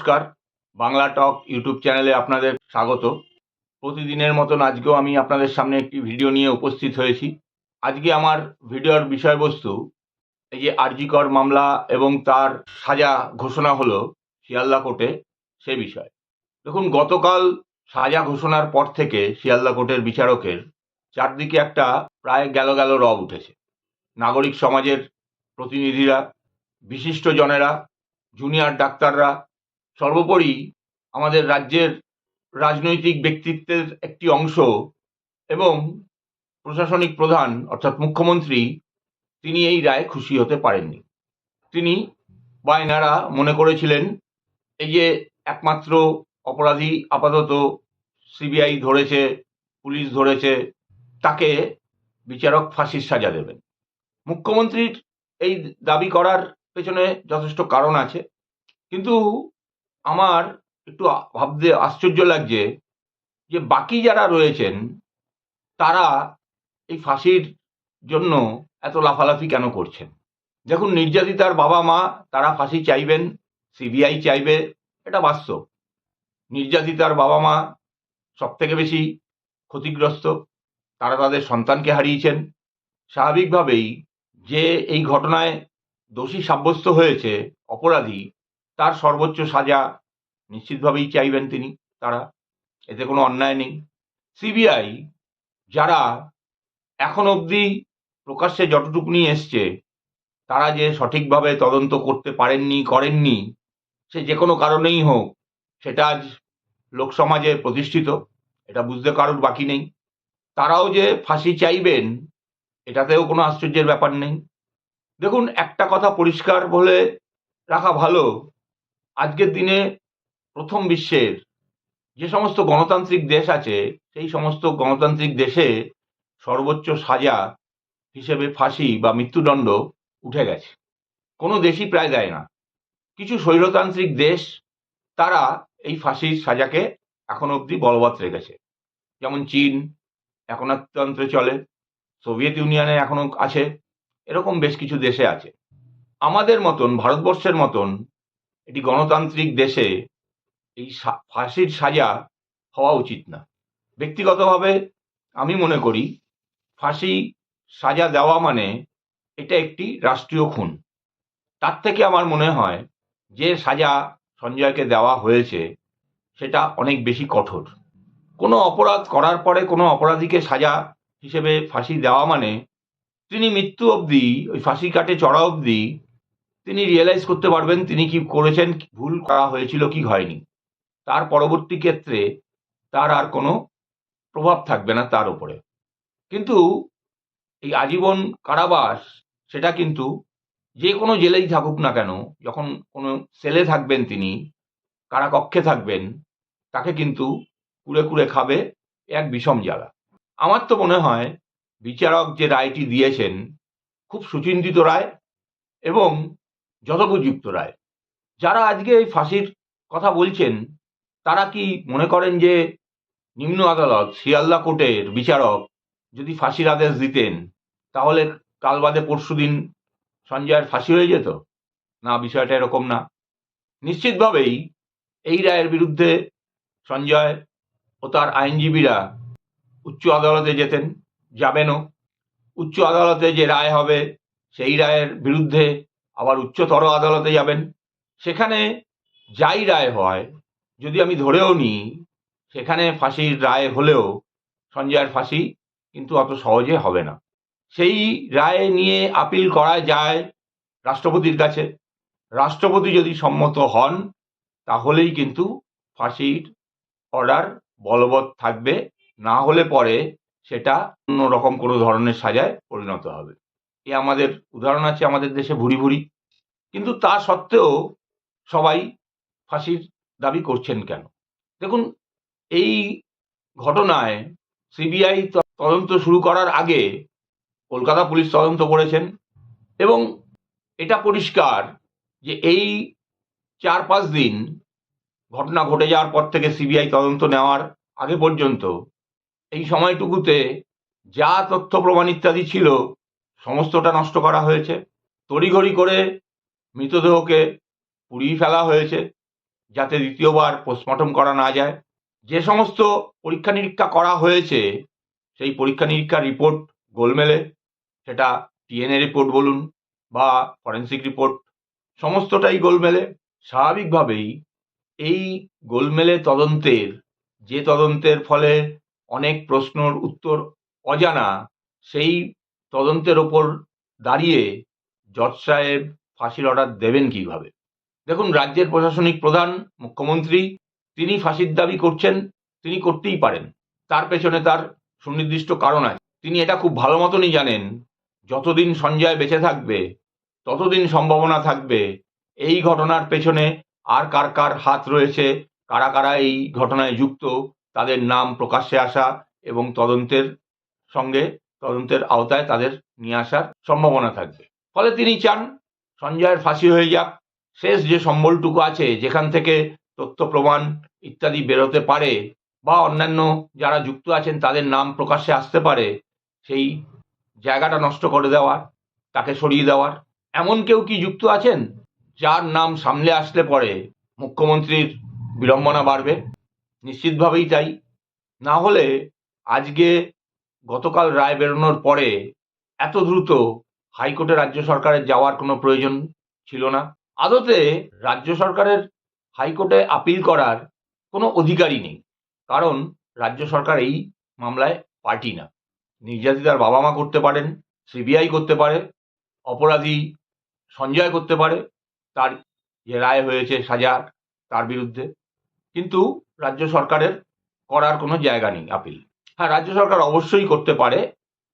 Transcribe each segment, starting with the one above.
নমস্কার। বাংলা টক ইউটিউব চ্যানেলে আপনাদের স্বাগত। প্রতিদিনের মতন আজকেও আমি আপনাদের সামনে একটি ভিডিও নিয়ে উপস্থিত হয়েছি। আজকে আমার ভিডিওর বিষয়বস্তু এই যে আরজিকর মামলা এবং তার সাজা ঘোষণা হলো শিয়ালদা কোর্টে, সে বিষয়। দেখুন, গতকাল সাজা ঘোষণার পর থেকে শিয়ালদা কোর্টের বিচারকের চারদিকে একটা প্রায় গেল গেল রব উঠেছে। নাগরিক সমাজের প্রতিনিধিরা, বিশিষ্ট জনেরা, জুনিয়র ডাক্তাররা সর্বোপরি আমাদের রাজ্যের রাজনৈতিক ব্যক্তিত্বের একটি অংশ এবং প্রশাসনিক প্রধান, অর্থাৎ মুখ্যমন্ত্রী, তিনি এই রায় খুশি হতে পারেননি। তিনি বা এনারা মনে করেছিলেন, এই যে একমাত্র অপরাধী আপাতত সিবিআই ধরেছে, পুলিশ ধরেছে, তাকে বিচারক ফাঁসির সাজা দেবেন। মুখ্যমন্ত্রীর এই দাবি করার পেছনে যথেষ্ট কারণ আছে, কিন্তু আমার একটু ভাবতে আশ্চর্য লাগছে যে বাকি যারা রয়েছেন, তারা এই ফাঁসির জন্য এত লাফালাফি কেন করছেন? দেখুন, নির্যাতিতার বাবা মা, তারা ফাঁসি চাইবেন, সিবিআই চাইবে, এটা বাস্তব। নির্যাতিতার বাবা মা সব থেকে বেশি ক্ষতিগ্রস্ত, তারা তাদের সন্তানকে হারিয়েছেন। স্বাভাবিকভাবেই যে এই ঘটনায় দোষী সাব্যস্ত হয়েছে অপরাধী তার সর্বোচ্চ সাজা নিশ্চিতভাবেই চাইবেন তিনি, তারা। এতে কোনো অন্যায় নেই। সিবিআই যারা এখন অবধি প্রকাশ্যে যতটুকুনি এসছে, তারা যে সঠিকভাবে তদন্ত করতে পারেননি, করেননি, সে যে কোনো কারণেই হোক, সেটা আজ লোকসমাজে প্রতিষ্ঠিত, এটা বুঝতে কারোর বাকি নেই। তারাও যে ফাঁসি চাইবেন, এটাতেও কোনো আশ্চর্যের ব্যাপার নেই। দেখুন, একটা কথা পরিষ্কার বলে রাখা ভালো আজকের দিনে প্রথম বিশ্বের যে সমস্ত গণতান্ত্রিক দেশ আছে, সেই সমস্ত গণতান্ত্রিক দেশে সর্বোচ্চ সাজা হিসেবে ফাঁসি বা মৃত্যুদণ্ড উঠে গেছে। কোনো দেশই প্রায় দেয় না। কিছু স্বৈরতান্ত্রিক দেশ, তারা এই ফাঁসির সাজাকে এখন অবধি বলবৎ রেখেছে। যেমন চীন একনাথতন্ত্রে চলে, সোভিয়েত ইউনিয়নে এখনও আছে, এরকম বেশ কিছু দেশে আছে। আমাদের মতন, ভারতবর্ষের মতন এটি গণতান্ত্রিক দেশে এই ফাঁসির সাজা হওয়া উচিত না। ব্যক্তিগতভাবে আমি মনে করি ফাঁসি সাজা দেওয়া মানে এটা একটি রাষ্ট্রীয় খুন। তার থেকে আমার মনে হয় যে সাজা সঞ্জয়কে দেওয়া হয়েছে সেটা অনেক বেশি কঠোর। কোনো অপরাধ করার পরে কোনো অপরাধীকে সাজা হিসেবে ফাঁসি দেওয়া মানে তিনি মৃত্যু অবধি, ওই ফাঁসি কাটে চড়া অবধি তিনি রিয়েলাইজ করতে পারবেন তিনি কি করেছেন ভুল করা হয়েছিল, কি হয়নি। তার পরবর্তী ক্ষেত্রে তার আর কোনো প্রভাব থাকবে না তার উপরে। কিন্তু এই আজীবন কারাবাস, সেটা কিন্তু যে কোনো জেলেই থাকুক না কেন, যখন কোনো সেলে থাকবেন তিনি, কারাকক্ষে থাকবেন, তাকে কিন্তু কুড়ে কুড়ে খাবে এক বিষম জ্বালা। আমার তো মনে হয় বিচারক যে রায়টি দিয়েছেন, খুব সুচিন্তিত রায় এবং যথোপযুক্ত রায় যারা আজকে এই ফাঁসির কথা বলছেন, তারা কি মনে করেন যে নিম্ন আদালত, শিয়ালদা কোর্টের বিচারক যদি ফাঁসির আদেশ দিতেন, তাহলে কাল বাদে পরশু দিন সঞ্জয়ের ফাঁসি হয়ে যেত? না, বিষয়টা এরকম না। নিশ্চিতভাবেই এই রায়ের বিরুদ্ধে সঞ্জয় ও তার আইনজীবীরা উচ্চ আদালতে যেতেন, যাবেনও। উচ্চ আদালতে যে রায় হবে, সেই রায়ের বিরুদ্ধে আবার উচ্চতর আদালতে যাবেন। সেখানে যাই রায় হয়, যদি আমি ধরেও নিই, সেখানে ফাঁসির রায় হলেও সঞ্জয়ের ফাঁসি কিন্তু অত সহজে হবে না। সেই রায় নিয়ে আপিল করা যায় রাষ্ট্রপতির কাছে। রাষ্ট্রপতি যদি সম্মত হন, তাহলেই কিন্তু ফাঁসির অর্ডার বলবৎ থাকবে। না হলে পরে সেটা অন্যরকম কোনো ধরনের সাজায় পরিণত হবে। এ আমাদের উদাহরণ আছে আমাদের দেশে ভুরি ভুরি কিন্তু তা সত্ত্বেও সবাই ফাঁসির দাবি করছেন কেন? দেখুন, এই ঘটনায় সিবিআই তদন্ত শুরু করার আগে কলকাতা পুলিশ তদন্ত করেছেন এবং এটা পরিষ্কার যে এই চার পাঁচ দিন ঘটনা ঘটে যাওয়ার পর থেকে সিবিআই তদন্ত নেওয়ার আগে পর্যন্ত এই সময়টুকুতে যা তথ্য প্রমাণ ইত্যাদি ছিল সমস্তটা নষ্ট করা হয়েছে। তড়িঘড়ি করে মৃতদেহকে পুড়িয়ে ফেলা হয়েছে যাতে দ্বিতীয়বার পোস্টমর্টম করা না যায়। যে সমস্ত পরীক্ষা নিরীক্ষা করা হয়েছে, সেই পরীক্ষা নিরীক্ষার রিপোর্ট গোলমেলে, সেটা টিএনএ রিপোর্ট বলুন বা ফরেন্সিক রিপোর্ট সমস্তটাই গোলমেলে। স্বাভাবিকভাবেই এই গোলমেলে তদন্তের, যে তদন্তের ফলে অনেক প্রশ্নর উত্তর অজানা, সেই তদন্তের ওপর দাঁড়িয়ে জজ সাহেব ফাঁসির অর্ডার দেবেন কীভাবে? দেখুন, রাজ্যের প্রশাসনিক প্রধান, মুখ্যমন্ত্রী, তিনি ফাঁসির দাবি করছেন, তিনি করতেই পারেন। তার পেছনে তার সুনির্দিষ্ট কারণ আছে। তিনি এটা খুব ভালো মতনই জানেন, যতদিন সঞ্জয় বেঁচে থাকবে, ততদিন সম্ভাবনা থাকবে, এই ঘটনার পেছনে আর কার কার হাত রয়েছে, কারা কারা এই ঘটনায় যুক্ত, তাদের নাম প্রকাশ্যে আসা এবং তদন্তের সঙ্গে তদন্তের আওতায় তাদের নিয়ে আসার সম্ভাবনা থাকবে। ফলে তিনি চান সঞ্জয়ের ফাঁসি হয়ে যাক। শেষ যে সম্বলটুকু আছে, যেখান থেকে তথ্য প্রমাণ ইত্যাদি বেরোতে পারে বা অন্যান্য যারা যুক্ত আছেন তাদের নাম প্রকাশ্যে আসতে পারে, সেই জায়গাটা নষ্ট করে দেওয়ার, তাকে সরিয়ে দেওয়ার। এমন কেউ কি যুক্ত আছেন? যার নাম সামনে আসলে পরে মুখ্যমন্ত্রীর বিড়ম্বনা বাড়বে। নিশ্চিতভাবেই তাই। না হলে আজকে গতকাল রায় বেরোনোর পরে এত দ্রুত হাইকোর্টে রাজ্য সরকারের যাওয়ার কোনো প্রয়োজন ছিল না। আদতে রাজ্য সরকারের হাইকোর্টে আপিল করার কোনো অধিকারই নেই, কারণ রাজ্য সরকার এই মামলায় পার্টি না। নির্যাতিতার বাবা মা করতে পারেন, সিবিআই করতে পারে, অপরাধী সঞ্জয় করতে পারে, তার যে রায় হয়েছে সাজা তার বিরুদ্ধে। কিন্তু রাজ্য সরকারের করার কোনো জায়গা নেই আপিল। হ্যাঁ রাজ্য সরকার অবশ্যই করতে পারে।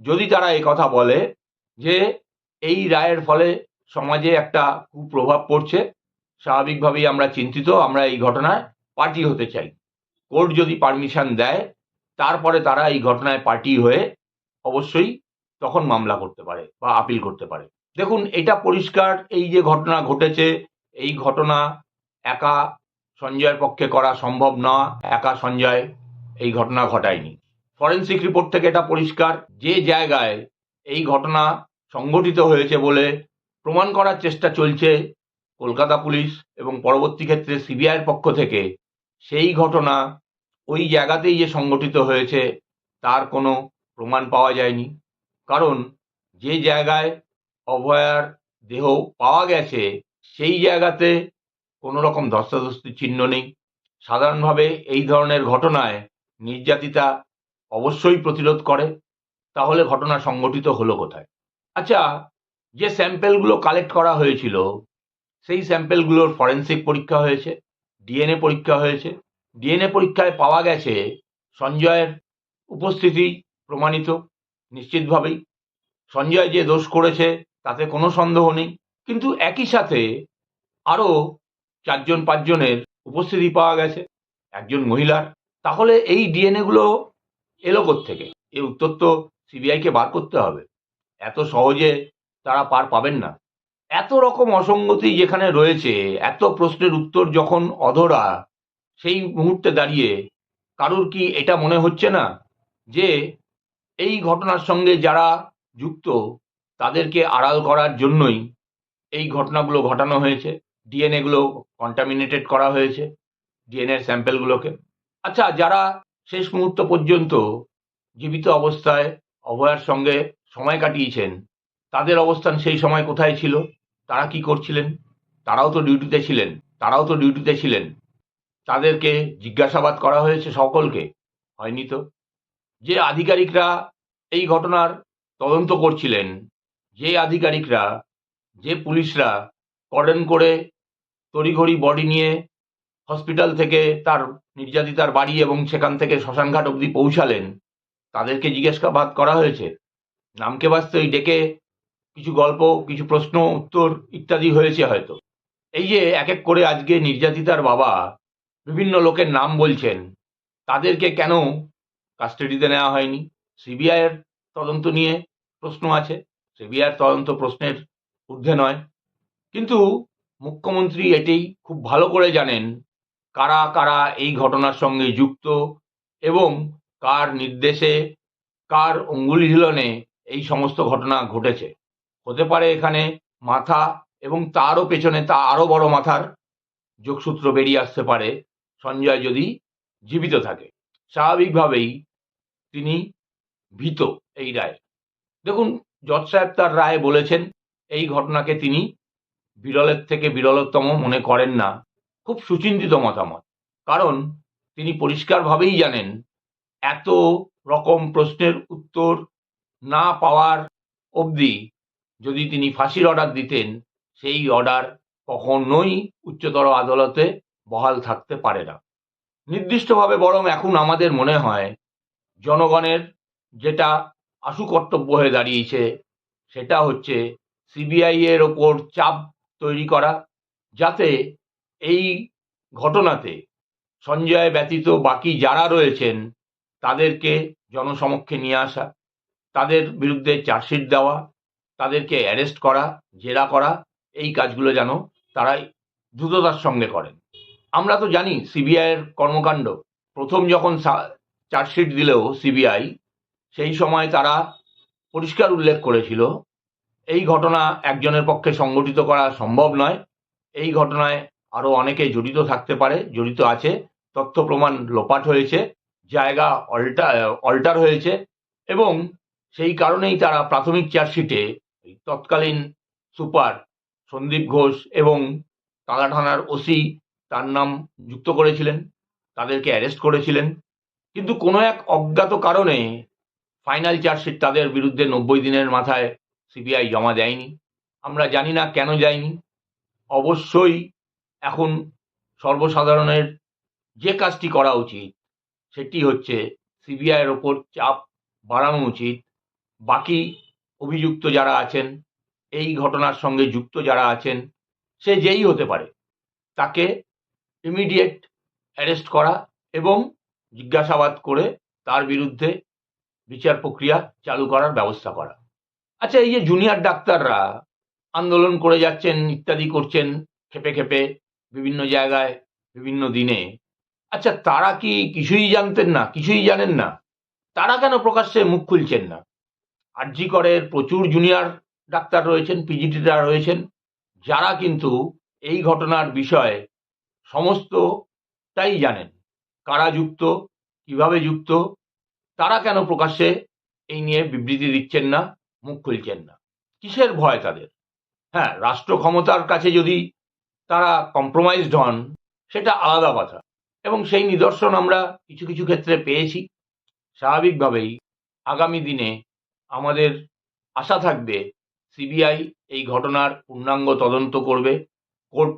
যদি তারা এই কথা বলে যে এই রায়ের ফলে সমাজে একটা কুপ্রভাব পড়ছে, স্বাভাবিকভাবেই আমরা চিন্তিত, আমরা এই ঘটনায় পার্টি হতে চাই। কোর্ট যদি পারমিশন দেয়, তারপরে তারা এই ঘটনায় পার্টি হয়ে অবশ্যই তখন মামলা করতে পারে বা আপিল করতে পারে। দেখুন, এটা পরিষ্কার, এই যে ঘটনা ঘটেছে, এই ঘটনা একা সঞ্জয়ের পক্ষে করা সম্ভব না, একা সঞ্জয় এই ঘটনা ঘটায়নি। ফরেন্সিক রিপোর্ট থেকে এটা পরিষ্কার যে জায়গায় এই ঘটনা সংঘটিত হয়েছে বলে প্রমাণ করার চেষ্টা চলছে কলকাতা পুলিশ এবং পরবর্তী ক্ষেত্রে সিবিআইয়ের পক্ষ থেকে, সেই ঘটনা ওই জায়গাতেই যে সংঘটিত হয়েছে তার কোনো প্রমাণ পাওয়া যায়নি। কারণ যে জায়গায় অভয়ার দেহ পাওয়া গেছে, সেই জায়গাতে কোনো রকম ধস্তাধস্তির চিহ্ন নেই। সাধারণভাবে এই ধরনের ঘটনায় নির্যাতিতা অবশ্যই প্রতিরোধ করে, তাহলে ঘটনা সংঘটিত হলো কোথায়? আচ্ছা যে স্যাম্পেলগুলো কালেক্ট করা হয়েছিল, সেই স্যাম্পেলগুলোর ফরেন্সিক পরীক্ষা হয়েছে, ডিএনএ পরীক্ষা হয়েছে। ডিএনএ পরীক্ষায় পাওয়া গেছে সঞ্জয়ের উপস্থিতি প্রমাণিত নিশ্চিতভাবেই। সঞ্জয় যে দোষ করেছে তাতে কোনো সন্দেহ নেই, কিন্তু একই সাথে আরও চারজন, পাঁচজনের উপস্থিতি পাওয়া গেছে, একজন মহিলার। তাহলে এই ডিএনএগুলো এলো থেকে এই উত্তর তো সিবিআইকে বার করতে হবে। এত সহজে তারা পার পাবেন না। এত রকম অসঙ্গতি যেখানে রয়েছে, এত প্রশ্নের উত্তর যখন অধরা সেই মুহূর্তে দাঁড়িয়ে কারুর কি এটা মনে হচ্ছে না? যে এই ঘটনার সঙ্গে যারা যুক্ত, তাদেরকে আড়াল করার জন্যই এই ঘটনাগুলো ঘটানো হয়েছে। ডিএনএগুলো কন্টামিনেটেড করা হয়েছে ডিএনএর স্যাম্পেলগুলোকে আচ্ছা যারা শেষ মুহূর্ত পর্যন্ত জীবিত অবস্থায় অভয়ার সঙ্গে সময় কাটিয়েছেন। তাদের অবস্থান সেই সময় কোথায় ছিল? তারা কি করছিলেন? তারাও তো ডিউটিতে ছিলেন। তারাও তো ডিউটিতে ছিলেন। তাদেরকে জিজ্ঞাসাবাদ করা হয়েছে সকলকে। হয়নি তো? যে আধিকারিকরা এই ঘটনার তদন্ত করছিলেন, যে আধিকারিকরা, যে পুলিশরা, কর্ডন করে তড়িঘড়ি বডি নিয়ে হসপিটাল থেকে তার নির্যাতিতার বাড়ি এবং সেখান থেকে শ্মশানঘাট অবধি পৌঁছালেন, তাদেরকে জিজ্ঞাসাবাদ করা হয়েছে। নামকে ওই ডেকে কিছু গল্প, কিছু প্রশ্ন, উত্তর ইত্যাদি হয়েছে হয়তো। এই যে এক এক করে আজকে নির্যাতিতার বাবা বিভিন্ন লোকের নাম বলছেন, তাদেরকে কেন কাস্টাডিতে নেওয়া হয়নি? সিবিআইয়ের তদন্ত নিয়ে প্রশ্ন আছে। সিবিআইয়ের তদন্ত প্রশ্নের ঊর্ধ্বে নয়। কিন্তু মুখ্যমন্ত্রী এটি খুব ভালো করে জানেন কারা কারা এই ঘটনার সঙ্গে যুক্ত এবং কার নির্দেশে, কার অঙ্গুলি হিলনে এই সমস্ত ঘটনা ঘটেছে? হতে পারে এখানে মাথা এবং তারও পেছনে তা আরও বড় মাথার যোগসূত্র বেরিয়ে আসতে পারে, সঞ্জয় যদি জীবিত থাকে। স্বাভাবিকভাবেই তিনি ভীত এই রায়। দেখুন, জজ সাহেব তার রায়ে বলেছেন, এই ঘটনাকে তিনি বিরলের থেকে বিরলতম মনে করেন না। খুব সুচিন্তিত মতামত। কারণ তিনি পরিষ্কারভাবেই জানেন, এত রকম প্রশ্নের উত্তর না পাওয়ার অবধি যদি তিনি ফাঁসির অর্ডার দিতেন, সেই অর্ডার কখনোই উচ্চতর আদালতে বহাল থাকতে পারে না। নির্দিষ্টভাবে বরং এখন আমাদের মনে হয়, জনগণের যেটা আশু কর্তব্য হয়ে দাঁড়িয়েছে, সেটা হচ্ছে সিবিআই এর ওপর চাপ তৈরি করা, যাতে এই ঘটনাতে সঞ্জয় ব্যতীত বাকি যারা রয়েছেন, তাদেরকে জনসমক্ষে নিয়ে আসা, তাদের বিরুদ্ধে চার্জশিট দেওয়া, তাদেরকে অ্যারেস্ট করা, জেরা করা, এই কাজগুলো যেন তারা দ্রুততার সঙ্গে করেন। আমরা তো জানি সিবিআইয়ের কর্মকাণ্ড। প্রথম যখন চার্জশিট দিলেও সিবিআই, সেই সময় তারা পরিষ্কার উল্লেখ করেছিল, এই ঘটনা একজনের পক্ষে সংগঠিত করা সম্ভব নয়, এই ঘটনায় আরও অনেকে জড়িত থাকতে পারে, জড়িত আছে। তথ্য প্রমাণ লোপাট হয়েছে, জায়গা অল্টা, অল্টার হয়েছে এবং সেই কারণেই তারা প্রাথমিক চার্জশিটে তৎকালীন সুপার সন্দীপ ঘোষ এবং কালা থানার ওসি তার নাম যুক্ত করেছিলেন, তাদেরকে অ্যারেস্ট করেছিলেন। কিন্তু কোনো এক অজ্ঞাত কারণে ফাইনাল চার্জশিট তাদের বিরুদ্ধে নব্বই দিনের মাথায় সিবিআই জমা দেয়নি। আমরা জানি না কেন যায়নি। অবশ্যই এখন সর্বসাধারণের যে কাজটি করা উচিত, সেটি হচ্ছে সিবিআইয়ের ওপর চাপ বাড়ানো উচিত। বাকি অভিযুক্ত যারা আছেন, এই ঘটনার সঙ্গে যুক্ত যারা আছেন, সে যেই হতে পারে, তাকে ইমিডিয়েট অ্যারেস্ট করা এবং জিজ্ঞাসাবাদ করে তার বিরুদ্ধে বিচার প্রক্রিয়া চালু করার ব্যবস্থা করা। আচ্ছা এই যে জুনিয়র ডাক্তাররা আন্দোলন করে যাচ্ছেন, ইত্যাদি করছেন, খেপে খেপে বিভিন্ন জায়গায়, বিভিন্ন দিনে। আচ্ছা তারা কি কিছুই জানতেন না? কিছুই জানেন না? তারা কেন প্রকাশ্যে মুখ খুলছেন না? আরজি করের প্রচুর জুনিয়র ডাক্তার রয়েছেন পিজিটিরা রয়েছেন, যারা কিন্তু এই ঘটনার বিষয়ে সমস্তটাই জানেন। কারা যুক্ত? কীভাবে যুক্ত? তারা কেন প্রকাশ্যে এই নিয়ে বিবৃতি দিচ্ছেন না, মুখ খুলছেন না? কিসের ভয় তাদের? হ্যাঁ রাষ্ট্র ক্ষমতার কাছে যদি তারা কম্প্রোমাইজড হন, সেটা আলাদা কথা। এবং সেই নিদর্শন আমরা কিছু কিছু ক্ষেত্রে পেয়েছি। স্বাভাবিকভাবেই আগামী দিনে আমাদের আশা থাকবে, সিবিআই এই ঘটনার পূর্ণাঙ্গ তদন্ত করবে, কোর্ট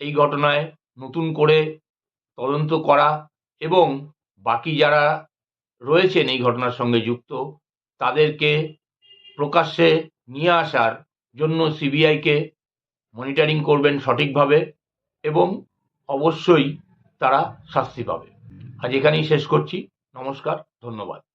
এই ঘটনায় নতুন করে তদন্ত করা, এবং বাকি যারা রয়েছেন এই ঘটনার সঙ্গে যুক্ত, তাদেরকে প্রকাশ্যে নিয়ে আসার জন্য সিবিআইকে মনিটরিং করবেন সঠিকভাবে এবং অবশ্যই তারা শাস্তি পাবে। আজ এখানেই শেষ করছি। নমস্কার ধন্যবাদ।